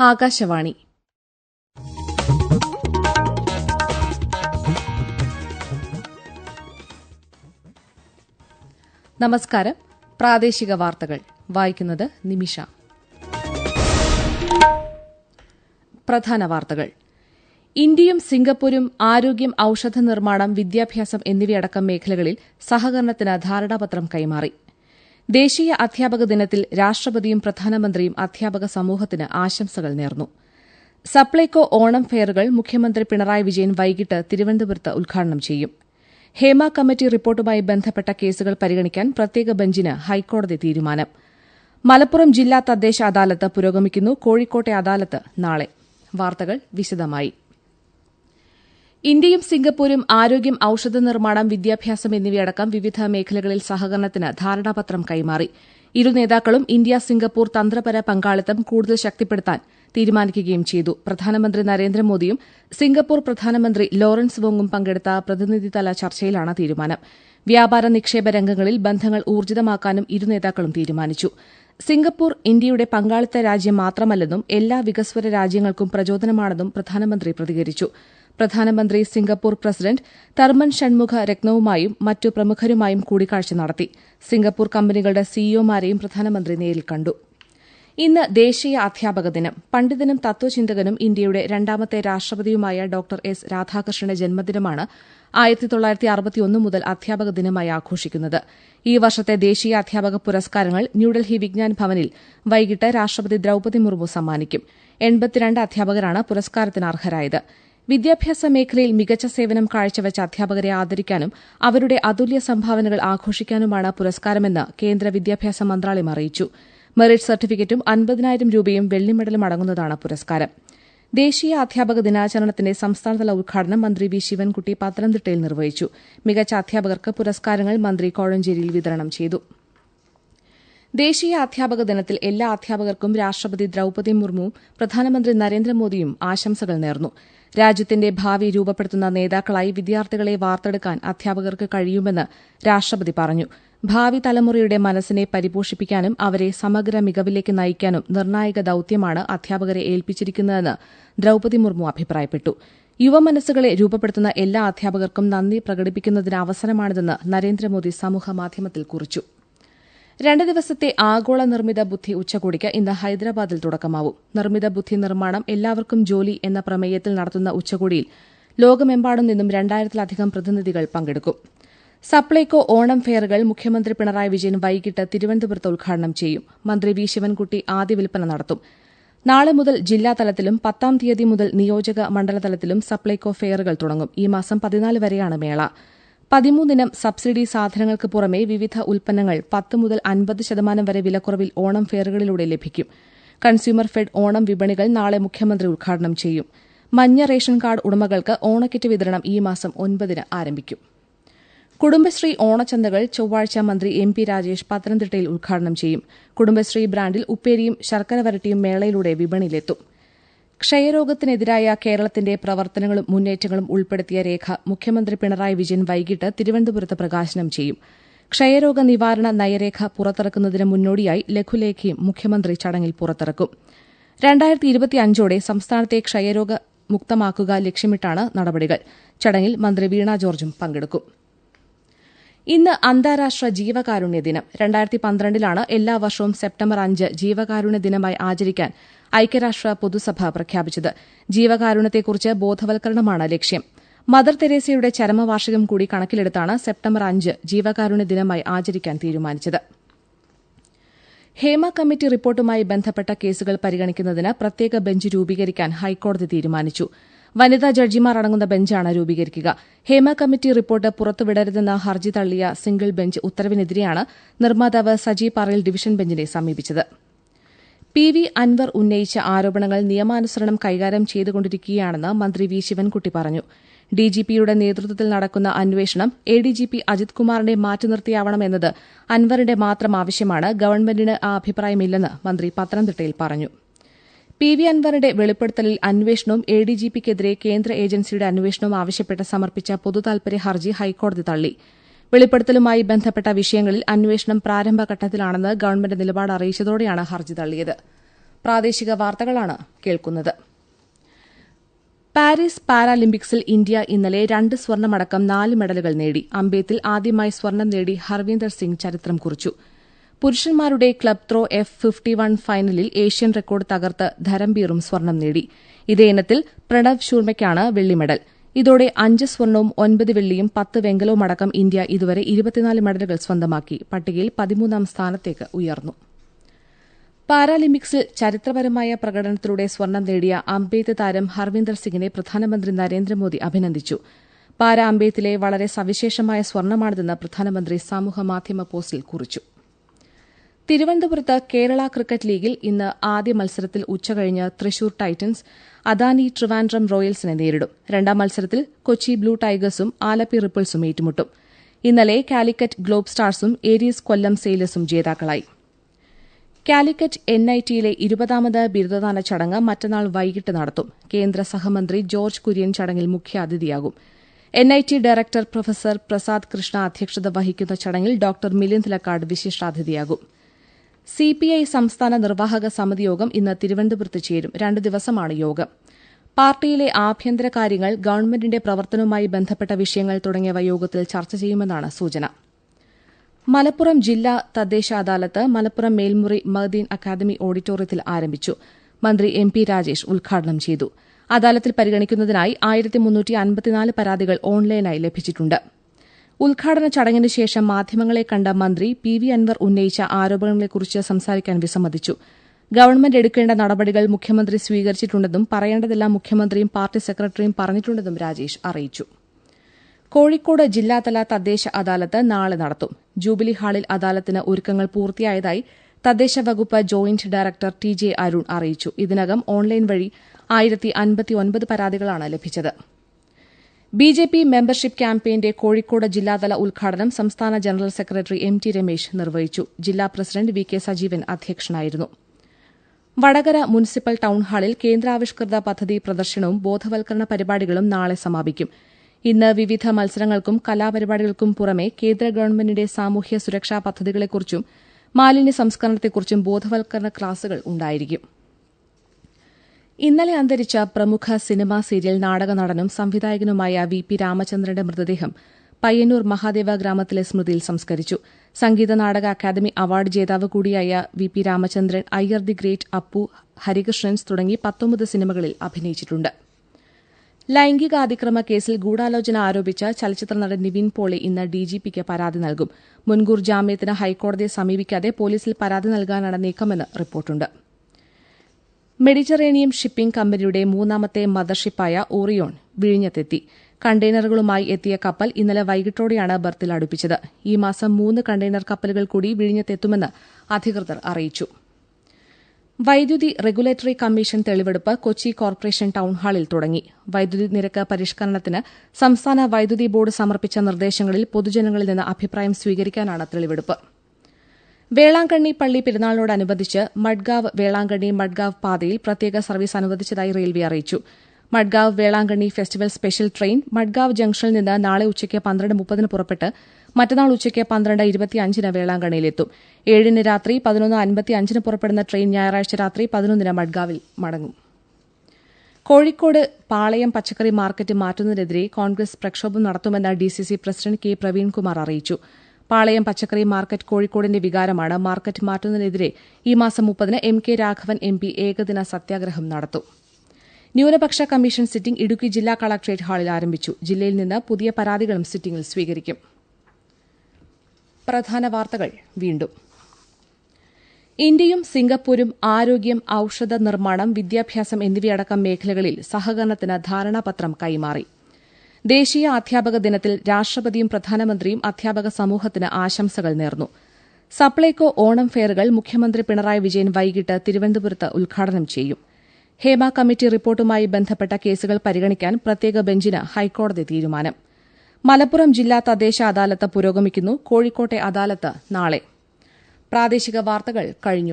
ആകാശവാണി നമസ്കാരം. പ്രാദേശിക വാർത്തകൾ. വായിക്കുന്നത് നിമിഷ. പ്രധാന വാർത്തകൾ. ഇന്ത്യയും സിംഗപ്പൂരും ആരോഗ്യം ഔഷധ നിർമ്മാണം വിദ്യാഭ്യാസം എന്നിവയടക്കം മേഖലകളിൽ സഹകരണത്തിന് ധാരണാപത്രം കൈമാറി. ദേശീയ അധ്യാപക ദിനത്തിൽ രാഷ്ട്രപതിയും പ്രധാനമന്ത്രിയും അധ്യാപക സമൂഹത്തിന് ആശംസകൾ നേർന്നു. സപ്ലൈകോ ഓണം ഫെയറുകൾ മുഖ്യമന്ത്രി പിണറായി വിജയൻ വൈകിട്ട് തിരുവനന്തപുരത്ത് ഉദ്ഘാടനം ചെയ്യും. ഹേമ കമ്മിറ്റി റിപ്പോർട്ടുമായി ബന്ധപ്പെട്ട കേസുകൾ പരിഗണിക്കാൻ പ്രത്യേക ബെഞ്ചിന് ഹൈക്കോടതി തീരുമാനം. മലപ്പുറം ജില്ലാ തദ്ദേശ അദാലത്ത് പുരോഗമിക്കുന്നു. കോഴിക്കോട്ടെ അദാലത്ത് നാളെ. വാർത്തകൾ വിശദമായി. ഇന്ത്യയും സിംഗപ്പൂരും ആരോഗ്യം ഔഷധ നിർമ്മാണം വിദ്യാഭ്യാസം എന്നിവയടക്കം വിവിധ മേഖലകളിൽ സഹകരണത്തിന് ധാരണാപത്രം കൈമാറി. ഇരു നേതാക്കളും ഇന്ത്യ സിംഗപ്പൂർ തന്ത്രപര പങ്കാളിത്തം കൂടുതൽ ശക്തിപ്പെടുത്താൻ തീരുമാനിക്കുകയും ചെയ്തു. പ്രധാനമന്ത്രി നരേന്ദ്രമോദിയും സിംഗപ്പൂർ പ്രധാനമന്ത്രി ലോറൻസ് വോങ്ങും പങ്കെടുത്ത പ്രതിനിധിതല ചർച്ചയിലാണ് തീരുമാനം. വ്യാപാര നിക്ഷേപ രംഗങ്ങളിൽ ബന്ധങ്ങൾ ഊർജിതമാക്കാനും ഇരു നേതാക്കളും തീരുമാനിച്ചു. സിംഗപ്പൂർ ഇന്ത്യയുടെ പങ്കാളിത്ത രാജ്യം മാത്രമല്ലെന്നും എല്ലാ വികസ്വര രാജ്യങ്ങൾക്കും പ്രചോദനമാണെന്നും പ്രധാനമന്ത്രി പ്രതികരിച്ചു. പ്രധാനമന്ത്രി സിംഗപ്പൂർ പ്രസിഡന്റ് തർമൻ ഷൺമുഖ രത്നവുമായും മറ്റു പ്രമുഖരുമായും കൂടിക്കാഴ്ച നടത്തി. സിംഗപ്പൂർ കമ്പനികളുടെ സിഇഒമാരെയും പ്രധാനമന്ത്രി നേരിൽ കണ്ടു. ഇന്ന് ദേശീയ അധ്യാപക ദിനം. പണ്ഡിതനും തത്വചിന്തകനും ഇന്ത്യയുടെ രണ്ടാമത്തെ രാഷ്ട്രപതിയുമായ ഡോക്ടർ എസ് രാധാകൃഷ്ണന്റെ ജന്മദിനമാണ് ആയിരത്തി തൊള്ളായിരത്തി അറുപത്തിയൊന്ന് മുതൽ അധ്യാപക ദിനമായി ആഘോഷിക്കുന്നത്. ഈ വർഷത്തെ ദേശീയ അധ്യാപക പുരസ്കാരങ്ങൾ ന്യൂഡൽഹി വിജ്ഞാൻ ഭവനിൽ വൈകിട്ട് രാഷ്ട്രപതി ദ്രൌപദി മുർമു സമ്മാനിക്കും. എൺപത്തിരണ്ട് അധ്യാപകരാണ് പുരസ്കാരത്തിന് അർഹരായത്. വിദ്യാഭ്യാസ മേഖലയിൽ മികച്ച സേവനം കാഴ്ചവച്ച അധ്യാപകരെ ആദരിക്കാനും അവരുടെ അതുല്യ സംഭാവനകൾ ആഘോഷിക്കാനുമാണ് പുരസ്കാരമെന്ന് കേന്ദ്ര വിദ്യാഭ്യാസ മന്ത്രാലയം അറിയിച്ചു. മെറിറ്റ് സർട്ടിഫിക്കറ്റും അൻപതിനായിരം രൂപയും വെള്ളിമെഡലും അടങ്ങുന്നതാണ് പുരസ്കാരം. ദേശീയ അധ്യാപക ദിനാചരണത്തിന്റെ സംസ്ഥാനതല ഉദ്ഘാടനം മന്ത്രി വി ശിവൻകുട്ടി പത്തനംതിട്ടയിൽ നിർവഹിച്ചു. മികച്ച അധ്യാപകർക്ക് പുരസ്കാരങ്ങൾ മന്ത്രി കോഴഞ്ചേരിയിൽ വിതരണം ചെയ്തു. ദേശീയ അധ്യാപക ദിനത്തിൽ എല്ലാ അധ്യാപകർക്കും രാഷ്ട്രപതി ദ്രൌപദി മുർമുവും പ്രധാനമന്ത്രി നരേന്ദ്രമോദിയും ആശംസകൾ നേർന്നു. രാജ്യത്തിന്റെ ഭാവി രൂപപ്പെടുത്തുന്ന നേതാക്കളായി വിദ്യാർത്ഥികളെ വാർത്തെടുക്കാൻ അധ്യാപകർക്ക് കഴിയുമെന്ന് രാഷ്ട്രപതി പറഞ്ഞു. ഭാവി തലമുറയുടെ മനസ്സിനെ പരിപോഷിപ്പിക്കാനും അവരെ സമഗ്ര മികവിലേക്ക് നയിക്കാനും നിർണായക ദൌത്യമാണ് അധ്യാപകരെ ഏൽപ്പിച്ചിരിക്കുന്നതെന്ന് ദ്രൌപദി മുർമു അഭിപ്രായപ്പെട്ടു. യുവമനസ്സുകളെ രൂപപ്പെടുത്തുന്ന എല്ലാ അധ്യാപകർക്കും നന്ദി പ്രകടിപ്പിക്കുന്നതിന് അവസരമാണിതെന്ന് നരേന്ദ്രമോദി സമൂഹമാധ്യമത്തിൽ കുറിച്ചു. രണ്ട് ദിവസത്തെ ആഗോള നിർമ്മിത ബുദ്ധി ഉച്ചകോടിക്ക് ഇന്ന് ഹൈദരാബാദിൽ തുടക്കമാവും. നിർമ്മിത ബുദ്ധി നിർമ്മാണം എല്ലാവർക്കും ജോലി എന്ന പ്രമേയത്തിൽ നടത്തുന്ന ഉച്ചകോടിയിൽ ലോകമെമ്പാടും നിന്നും രണ്ടായിരത്തിലധികം പ്രതിനിധികൾ പങ്കെടുക്കും. സപ്ലൈകോ ഓണം ഫെയറുകൾ മുഖ്യമന്ത്രി പിണറായി വിജയൻ വൈകിട്ട് തിരുവനന്തപുരത്ത് ഉദ്ഘാടനം ചെയ്യും. മന്ത്രി വി ശിവൻകുട്ടി ആദ്യ വിൽപ്പന നടത്തും. നാളെ മുതൽ ജില്ലാതലത്തിലും പത്താം തീയതി മുതൽ നിയോജക മണ്ഡലതലത്തിലും സപ്ലൈകോ ഫെയറുകൾ തുടങ്ങും. ഈ മാസം പതിനാല് വരെയാണ് മേള. പതിമൂന്നിനം സബ്സിഡി സാധനങ്ങൾക്ക് പുറമെ വിവിധ ഉൽപ്പന്നങ്ങൾ പത്ത് മുതൽ അൻപത് ശതമാനം വരെ വിലക്കുറവിൽ ഓണം ഫെയറുകളിലൂടെ ലഭിക്കും. കൺസ്യൂമർ ഫെഡ് ഓണം വിപണികൾ നാളെ മുഖ്യമന്ത്രി ഉദ്ഘാടനം ചെയ്യും. മഞ്ഞ റേഷൻ കാർഡ് ഉടമകൾക്ക് ഓണക്കിറ്റ് വിതരണം ഈ മാസം ഒൻപതിന് ആരംഭിക്കും. കുടുംബശ്രീ ഓണച്ചന്തകൾ ചൊവ്വാഴ്ച മന്ത്രി എം പി രാജേഷ് പത്തനംതിട്ടയിൽ ഉദ്ഘാടനം ചെയ്യും. കുടുംബശ്രീ ബ്രാൻഡിൽ ഉപ്പേരിയും ശർക്കര വരട്ടിയും മേളയിലൂടെ വിപണിയിലെത്തും. ക്ഷയരോഗത്തിനെതിരായ കേരളത്തിന്റെ പ്രവർത്തനങ്ങളും മുന്നേറ്റങ്ങളും ഉൾപ്പെടുത്തിയ രേഖ മുഖ്യമന്ത്രി പിണറായി വിജയൻ വൈകിട്ട് തിരുവനന്തപുരത്ത് പ്രകാശനം ചെയ്യും. ക്ഷയരോഗ നിവാരണ നയരേഖ പുറത്തിറക്കുന്നതിന് മുന്നോടിയായി ലഘുലേഖയും മുഖ്യമന്ത്രി ചടങ്ങിൽ പുറത്തിറക്കും. രണ്ടായിരത്തി ഇരുപത്തിയഞ്ചോടെ സംസ്ഥാനത്തെ ക്ഷയരോഗ മുക്തമാക്കുക ലക്ഷ്യമിട്ടാണ് നടപടികൾ. ചടങ്ങിൽ മന്ത്രി വീണ ജോർജും പങ്കെടുക്കും. ഇന്ന് അന്താരാഷ്ട്ര ജീവകാരുണ്യ ദിനം. രണ്ടായിരത്തി പന്ത്രണ്ടിലാണ് എല്ലാ വർഷവും സെപ്റ്റംബർ അഞ്ച് ജീവകാരുണ്യ ദിനമായി ആചരിക്കാൻ ഐക്യരാഷ്ട്ര പൊതുസഭ പ്രഖ്യാപിച്ചത്. ജീവകാരുണ്യത്തെക്കുറിച്ച് ബോധവൽക്കരണമാണ് ലക്ഷ്യം. മദർ തെരേസയുടെ ചരമവാർഷികം കൂടി കണക്കിലെടുത്താണ് സെപ്റ്റംബർ അഞ്ച് ജീവകാരുണ്യ ദിനമായി ആചരിക്കാൻ തീരുമാനിച്ചത്. ഹേമ കമ്മിറ്റി റിപ്പോർട്ടുമായി ബന്ധപ്പെട്ട കേസുകൾ പരിഗണിക്കുന്നതിന് പ്രത്യേക ബെഞ്ച് രൂപീകരിക്കാൻ ഹൈക്കോടതി തീരുമാനിച്ചു. വനിതാ ജഡ്ജിമാർ അടങ്ങുന്ന ബെഞ്ചാണ് രൂപീകരിക്കുക. ഹേമ കമ്മിറ്റി റിപ്പോർട്ട് പുറത്തുവിടരുതെന്ന ഹർജി തള്ളിയ സിംഗിൾ ബെഞ്ച് ഉത്തരവിനെതിരെയാണ് നിർമ്മാതാവ് സജി പാറയിൽ ഡിവിഷൻ ബെഞ്ചിനെ സമീപിച്ചത്. പി വി അൻവർ ഉന്നയിച്ച ആരോപണങ്ങൾ നിയമാനുസരണം കൈകാര്യം ചെയ്തുകൊണ്ടിരിക്കുകയാണെന്ന് മന്ത്രി വി ശിവൻകുട്ടി പറഞ്ഞു. ഡിജിപിയുടെ നേതൃത്വത്തിൽ നടക്കുന്ന അന്വേഷണം A D G P Ajith കുമാറിനെ മാറ്റി നിർത്തിയാവണമെന്നത് അൻവറിന്റെ മാത്രം ആവശ്യമാണ്. ഗവൺമെന്റിന് ആ അഭിപ്രായമില്ലെന്ന് മന്ത്രി പത്തനംതിട്ടയിൽ പറഞ്ഞു. പി വി അൻവറുടെ വെളിപ്പെടുത്തലിൽ അന്വേഷണവും എ ഡി ജി പിക്കെതിരെ കേന്ദ്ര ഏജൻസിയുടെ അന്വേഷണവും ആവശ്യപ്പെട്ട് സമർപ്പിച്ച പൊതുതാൽപര്യ ഹർജി ഹൈക്കോടതി തള്ളി. വെളിപ്പെടുത്തലുമായി ബന്ധപ്പെട്ട വിഷയങ്ങളിൽ അന്വേഷണം പ്രാരംഭഘട്ടത്തിലാണെന്ന് ഗവൺമെന്റ് നിലപാട് അറിയിച്ചതോടെയാണ് ഹർജി തള്ളിയത്. പ്രാദേശിക വാർത്തകളാണ് കേൾക്കുന്നത്. പാരീസ് പാരാലിമ്പിക്സിൽ ഇന്ത്യ ഇന്നലെ രണ്ട് സ്വർണമടക്കം നാല് മെഡലുകൾ നേടി. അമ്പേത്തിൽ ആദ്യമായി സ്വർണം നേടി ഹർവീന്ദർ സിംഗ് ചരിത്രം കുറിച്ചു. പുരുഷന്മാരുടെ club throw F fifty one ഫൈനലിൽ ഏഷ്യൻ റെക്കോർഡ് തകർത്ത് ധരംബീറും സ്വർണം നേടി. ഇതേ ഇനത്തിൽ പ്രണവ് ശൂർമയ്ക്കാണ് വെള്ളി മെഡൽ. ഇതോടെ അഞ്ച് സ്വർണവും ഒൻപത് വെള്ളിയും പത്ത് വെങ്കലവും അടക്കം ഇന്ത്യ ഇതുവരെ ഇരുപത്തിനാല് മെഡലുകൾ സ്വന്തമാക്കി. പട്ടികയിൽ പതിമൂന്നാം സ്ഥാനത്തേക്ക് ഉയർന്നു. പാരാലിമ്പിക്സിൽ ചരിത്രപരമായ പ്രകടനത്തിലൂടെ സ്വർണം നേടിയ അമ്പെയ്ത്ത് താരം ഹർവീന്ദർ സിംഗിനെ പ്രധാനമന്ത്രി നരേന്ദ്രമോദി അഭിനന്ദിച്ചു. പാരാ അമ്പെയ്ത്തിലെ വളരെ സവിശേഷമായ സ്വർണമാണിതെന്ന് പ്രധാനമന്ത്രി സാമൂഹ്യമാധ്യമ പോസ്റ്റിൽ കുറിച്ചു. തിരുവനന്തപുരത്ത് കേരള ക്രിക്കറ്റ് ലീഗിൽ ഇന്ന് ആദ്യ മത്സരത്തിൽ ഉച്ചകഴിഞ്ഞ് തൃശൂർ ടൈറ്റൻസ് അദാനി ട്രിവാൻഡ്രം റോയൽസിനെ നേരിടും. രണ്ടാം മത്സരത്തിൽ കൊച്ചി ബ്ലൂ ടൈഗേഴ്സും ആലപ്പി റിപ്പിൾസും ഏറ്റുമുട്ടും. ഇന്നലെ കാലിക്കറ്റ് ഗ്ലോബ് സ്റ്റാർസും ഏരിയസ് കൊല്ലം സെയിലേഴ്സും ജേതാക്കളായി. കാലിക്കറ്റ് എൻ ഐ ടിയിലെ ഇരുപതാമത് ബിരുദദാന ചടങ്ങ് മറ്റന്നാൾ വൈകിട്ട് നടത്തും. കേന്ദ്ര സഹമന്ത്രി ജോർജ് കുര്യൻ ചടങ്ങിൽ മുഖ്യാതിഥിയാകും. N I T director professor Prasad Krishna അധ്യക്ഷത വഹിക്കുന്ന ചടങ്ങിൽ ഡോക്ടർ മിലിന്ദ് ലക്കാട് വിശിഷ്ടാതിഥിയാകും. സിപിഐ സംസ്ഥാന നിർവാഹക സമിതി യോഗം ഇന്ന് തിരുവനന്തപുരത്ത് ചേരും. രണ്ട് ദിവസമാണ് യോഗം. പാർട്ടിയിലെ ആഭ്യന്തര കാര്യങ്ങൾ ഗവൺമെന്റിന്റെ പ്രവർത്തനവുമായി ബന്ധപ്പെട്ട വിഷയങ്ങൾ തുടങ്ങിയവ യോഗത്തിൽ ചർച്ച ചെയ്യുമെന്നാണ് സൂചന. മലപ്പുറം ജില്ലാ തദ്ദേശ അദാലത്ത് മലപ്പുറം മേൽമുറി മഹദീൻ അക്കാദമി ഓഡിറ്റോറിയത്തിൽ ആരംഭിച്ചു. മന്ത്രി എം പി രാജേഷ് ഉദ്ഘാടനം ചെയ്തു. അദാലത്തിൽ പരിഗണിക്കുന്നതിനായി ആയിരത്തി പരാതികൾ ഓൺലൈനായി ലഭിച്ചിട്ടുണ്ട്. ഉദ്ഘാടന ചടങ്ങിന് ശേഷം മാധ്യമങ്ങളെ കണ്ട മന്ത്രി പി വി അൻവർ ഉന്നയിച്ച ആരോപണങ്ങളെക്കുറിച്ച് സംസാരിക്കാൻ വിസമ്മതിച്ചു. ഗവൺമെന്റ് എടുക്കേണ്ട നടപടികൾ മുഖ്യമന്ത്രി സ്വീകരിച്ചിട്ടുണ്ടെന്നും പറയേണ്ടതെല്ലാം മുഖ്യമന്ത്രിയും പാർട്ടി സെക്രട്ടറിയും പറഞ്ഞിട്ടുണ്ടെന്നും രാജേഷ് അറിയിച്ചു. കോഴിക്കോട് ജില്ലാതല തദ്ദേശ അദാലത്ത് നാളെ നടത്തും. ജൂബിലി ഹാളിൽ അദാലത്തിന് ഒരുക്കങ്ങൾ പൂർത്തിയായതായി തദ്ദേശ വകുപ്പ് joint director T J Arun അറിയിച്ചു. ഇതിനകം ഓൺലൈൻ വഴി ആയിരത്തി പരാതികളാണ് ലഭിച്ചത്. ബി ജെ പി മെമ്പർഷിപ്പ് ക്യാമ്പയിന്റെ കോഴിക്കോട് ജില്ലാതല ഉദ്ഘാടനം സംസ്ഥാന general secretary M T Ramesh നിർവഹിച്ചു. ജില്ലാ പ്രസിഡന്റ് വി കെ സജീവൻ അധ്യക്ഷനായിരുന്നു. വടകര മുനിസിപ്പൽ ടൌൺഹാളിൽ കേന്ദ്രാവിഷ്കൃത പദ്ധതി പ്രദർശനവും ബോധവൽക്കരണ പരിപാടികളും നാളെ സമാപിക്കും. ഇന്ന് വിവിധ മത്സരങ്ങൾക്കും കലാപരിപാടികൾക്കും പുറമെ കേന്ദ്ര ഗവൺമെന്റിന്റെ സാമൂഹ്യ സുരക്ഷാ പദ്ധതികളെക്കുറിച്ചും മാലിന്യ സംസ്കരണത്തെക്കുറിച്ചും ബോധവൽക്കരണ ക്ലാസുകൾ ഉണ്ടായിരിക്കും. ഇന്നലെ അന്തരിച്ച പ്രമുഖ സിനിമാ സീരിയൽ നാടക നടനും സംവിധായകനുമായ വി പി രാമചന്ദ്രന്റെ മൃതദേഹം പയ്യന്നൂർ മഹാദേവ ഗ്രാമത്തിലെ സ്മൃതിയിൽ സംസ്കരിച്ചു. സംഗീത നാടക അക്കാദമി അവാർഡ് ജേതാവ് കൂടിയായ V P Ramachandran Iyer the great Appu Harikrishnans തുടങ്ങി പത്തൊമ്പത് സിനിമകളിൽ അഭിനയിച്ചിട്ടുണ്ട്. ലൈംഗികാതിക്രമ കേസിൽ ഗൂഢാലോചന ആരോപിച്ച ചലച്ചിത്ര നടൻ നിവിൻ പോളി ഇന്ന് ഡിജിപിക്ക് പരാതി നൽകും. മുൻകൂർ ജാമ്യത്തിന് ഹൈക്കോടതിയെ സമീപിക്കാതെ പോലീസിൽ പരാതി നൽകാനാണ് നീക്കമെന്ന് റിപ്പോർട്ടുണ്ട്. മെഡിറ്ററേനിയൻ ഷിപ്പിംഗ് കമ്പനിയുടെ മൂന്നാമത്തെ മദർഷിപ്പായ ഓറിയോൺ വിഴിഞ്ഞത്തെത്തി. കണ്ടെയ്നറുകളുമായി എത്തിയ കപ്പൽ ഇന്നലെ വൈകിട്ടോടെയാണ് ബർത്തിൽ അടുപ്പിച്ചത്. ഈ മാസം മൂന്ന് കണ്ടെയ്നർ കപ്പലുകൾ കൂടി വിഴിഞ്ഞത്തെത്തുമെന്ന് അധികൃതർ അറിയിച്ചു. വൈദ്യുതി റെഗുലേറ്ററി കമ്മീഷൻ തെളിവെടുപ്പ് കൊച്ചി കോർപ്പറേഷൻ ടൌൺഹാളിൽ തുടങ്ങി. വൈദ്യുതി നിരക്ക് പരിഷ്കരണത്തിന് സംസ്ഥാന വൈദ്യുതി ബോർഡ് സമർപ്പിച്ച നിർദ്ദേശങ്ങളിൽ പൊതുജനങ്ങളിൽ നിന്ന് അഭിപ്രായം സ്വീകരിക്കാനാണ് തെളിവെടുപ്പ്. വേളാങ്കണ്ണി പള്ളി പെരുന്നാളിനോടനുബന്ധിച്ച് മഡ്ഗാവ് വേളാങ്കണ്ണി മഡ്ഗാവ് പാതയിൽ പ്രത്യേക സർവീസ് അനുവദിച്ചതായി റെയിൽവേ അറിയിച്ചു. Madgaon Velankanni festival special train Madgaon ജംഗ്ഷനിൽ നിന്ന് നാളെ ഉച്ചയ്ക്ക് പന്ത്രണ്ട് മുപ്പതിന് പുറപ്പെട്ട് മറ്റന്നാൾ ഉച്ചയ്ക്ക് പന്ത്രണ്ട് ഇരുപത്തിയഞ്ചിന് വേളാങ്കണ്ണിയിലെത്തും. ഏഴിന് രാത്രി പതിനൊന്ന് അൻപത്തിയഞ്ചിന് പുറപ്പെടുന്ന ട്രെയിൻ ഞായറാഴ്ച രാത്രി പതിനൊന്നിന് മഡ്ഗാവിൽ മടങ്ങും. കോഴിക്കോട് പാളയം പച്ചക്കറി മാർക്കറ്റ് മാറ്റുന്നതിനെതിരെ കോൺഗ്രസ് പ്രക്ഷോഭം നടത്തുമെന്ന് ഡിസിസി പ്രസിഡന്റ് കെ പ്രവീൺകുമാർ അറിയിച്ചു. പാളയം പച്ചക്കറി മാർക്കറ്റ് കോഴിക്കോടിന്റെ വികാരമാണ് മാർക്കറ്റ് മാറ്റുന്നതിനെതിരെ ഈ മാസം മുപ്പതിന് M K Raghavan M P ഏകദിന സത്യാഗ്രഹം നടത്തും. ന്യൂനപക്ഷ കമ്മീഷൻ സിറ്റിംഗ് ഇടുക്കി ജില്ലാ കളക്ടറേറ്റ് ഹാളിൽ ആരംഭിച്ചു. ജില്ലയിൽ നിന്ന് പുതിയ പരാതികളും സിറ്റിംഗിൽ സ്വീകരിക്കും. പ്രധാന വാർത്തകൾ വീണ്ടും. ഇന്ത്യയും സിംഗപ്പൂരും ആരോഗ്യം ഔഷധ നിർമ്മാണം വിദ്യാഭ്യാസം എന്നിവയടക്കം മേഖലകളിൽ സഹകരണത്തിന് ധാരണാപത്രം കൈമാറി. ദേശീയ അധ്യാപക ദിനത്തിൽ രാഷ്ട്രപതിയും പ്രധാനമന്ത്രിയും അധ്യാപക സമൂഹത്തിന് ആശംസകൾ നേർന്നു. സപ്ലൈകോ ഓണം ഫെയറുകൾ മുഖ്യമന്ത്രി പിണറായി വിജയൻ വൈകിട്ട് തിരുവനന്തപുരത്ത് ഉദ്ഘാടനം ചെയ്യും. ഹേമ കമ്മിറ്റി റിപ്പോർട്ടുമായി ബന്ധപ്പെട്ട കേസുകൾ പരിഗണിക്കാൻ പ്രത്യേക ബെഞ്ചിന് ഹൈക്കോടതി തീരുമാനം. മലപ്പുറം ജില്ലാ തദ്ദേശ അദാലത്ത് പുരോഗമിക്കുന്നു. കോഴിക്കോട്ടെ അദാലത്ത് നാളെ. പ്രാദേശിക വാർത്തകൾ കഴിഞ്ഞു.